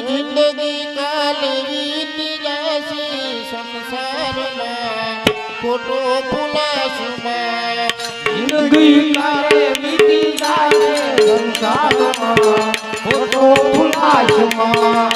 જિંદગી કાલ વીતી જશે સંસારમાં. ખોટો પુલાસમાં જિંદગી કાલ વીતી જશે સંસારમાં. ખોટો પુલાસમાં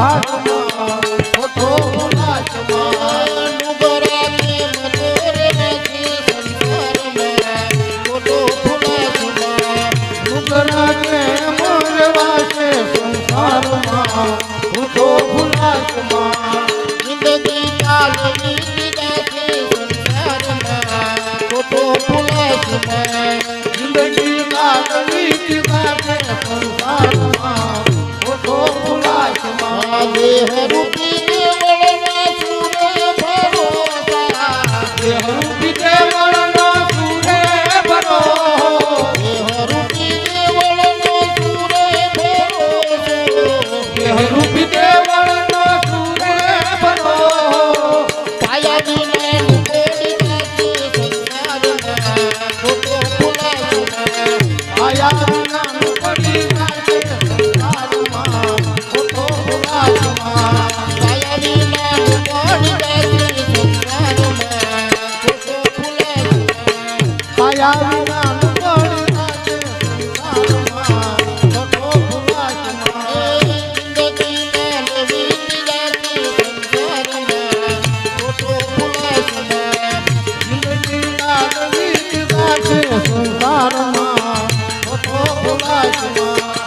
啊。रूप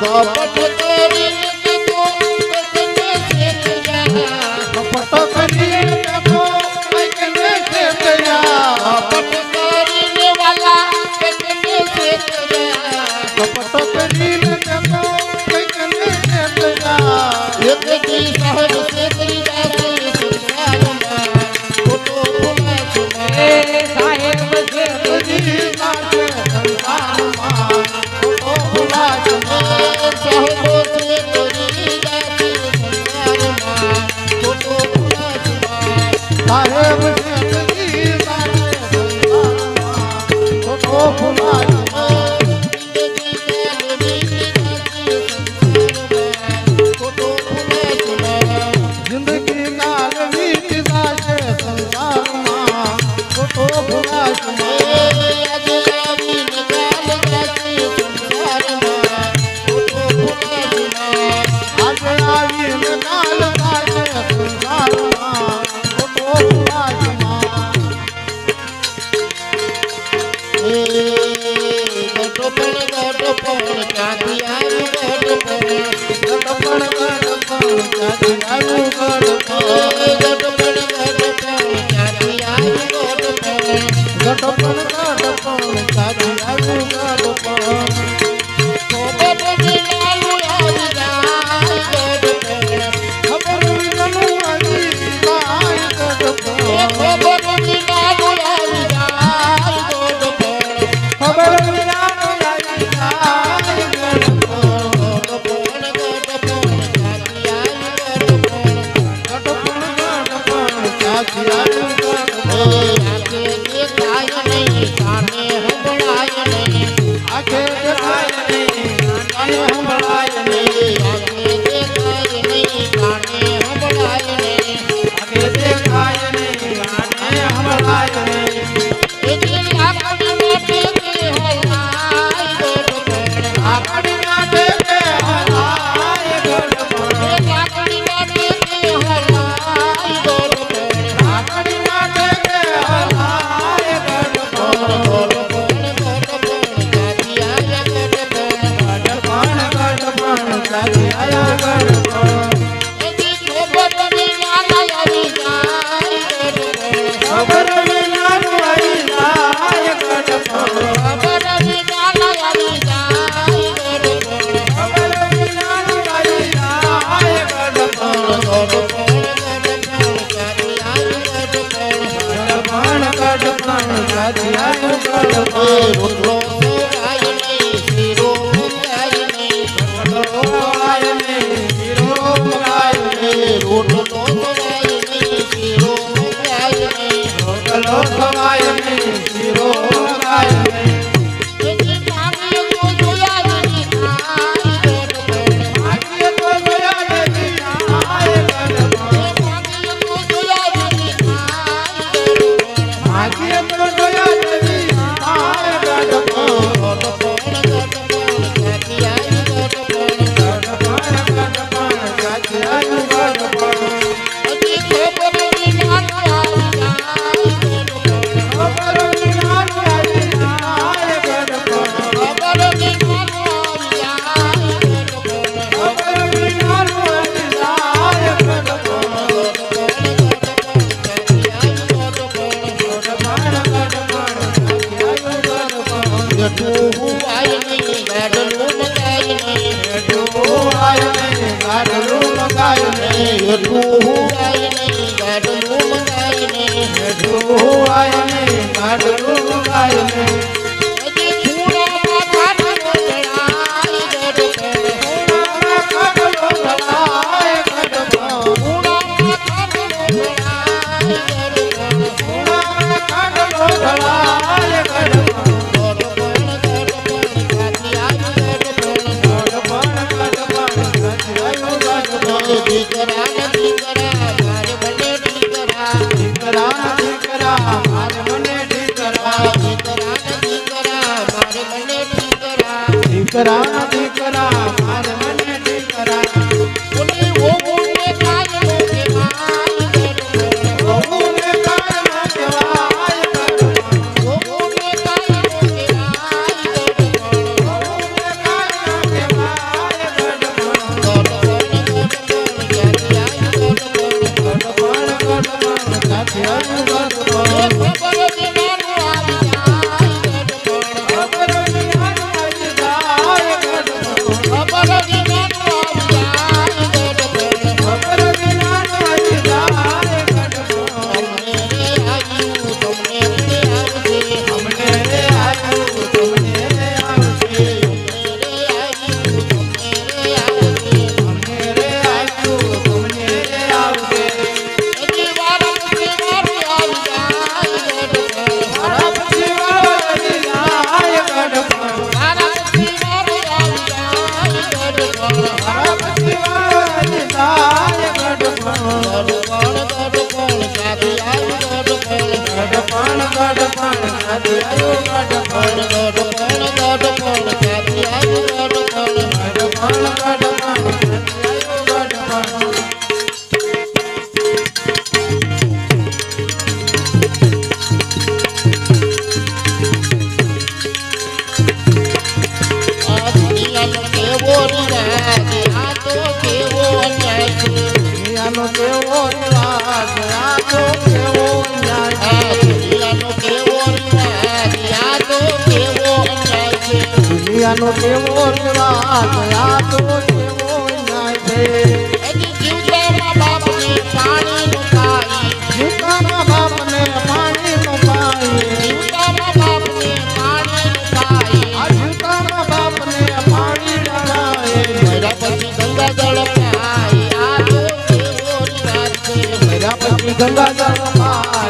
কপট રોટલો Oh. रा દુનિયાનો કેવો રિવાજ આ તો કેવો ન્યાય છે જીવતાના બાપને પાણીનું પાણી જીવતાના બાપને પાણીનું પાણી. જીવતાના બાપને પાણીનું પાણી. આ ગંગા ગંગા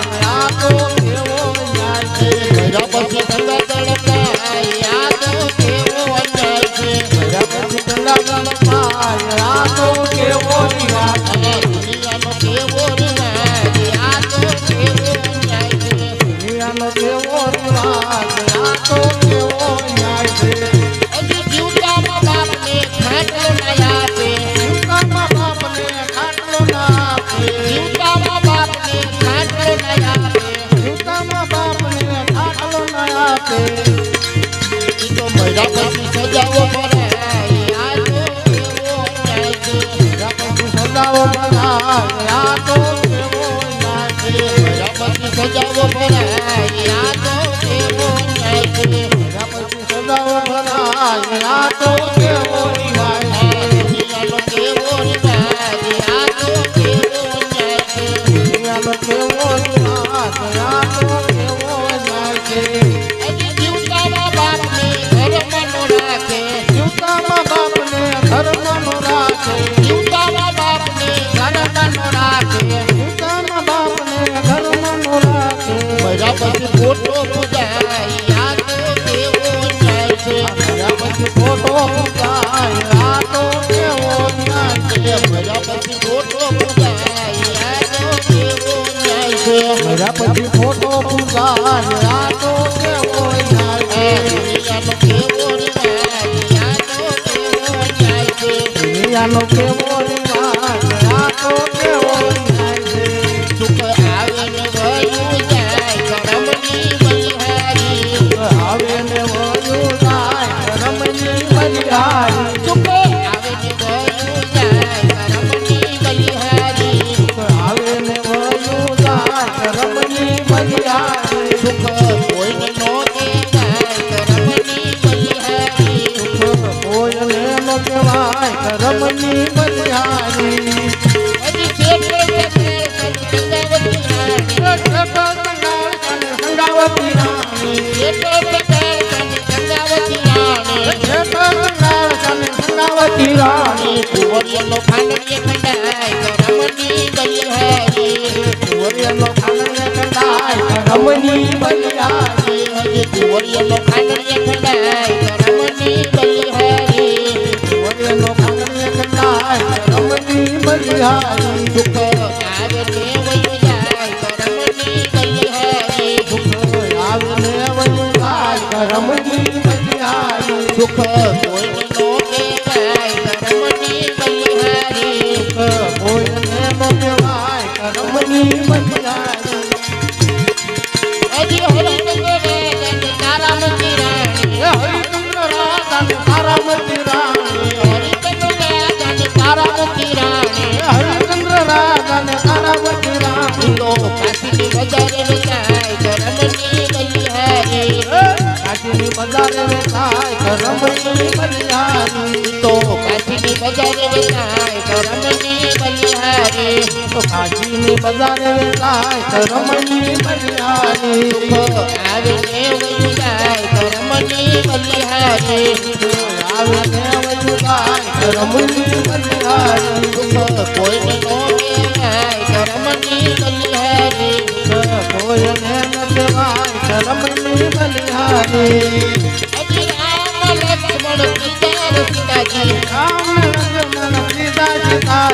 સંગાવતી રાણી કુંવરિયાનો ખાંડણીએ ખંડાય કરમની બલિહારી કુંવરિયાનો ખાંડણીએ કંડાય રમણી બલિહારી હજી કુંવરિયાનો ખાંડણીએ ખંડાય, રમણી બલિહારી સુખ રમણી કરમની કાશીની બજારે વેચાય કરમની બલિહારી કાશીની બજારે વેચાય રમણી બલિહારી તો કાશીની બજારે વેચાય કરમની બલિહારી કાશીની બજારે વેચાય રમણી બલિહારી આવે ને વયું જાય કરમની બલિહારી આવે ને વયું જાય રમણી બલિહારી કોઈને નો કહેવાય કરમની બલિહારી રમણી બલિહારે રામ લક્ષ્મણ સીતાજી રામ સીતા સીતા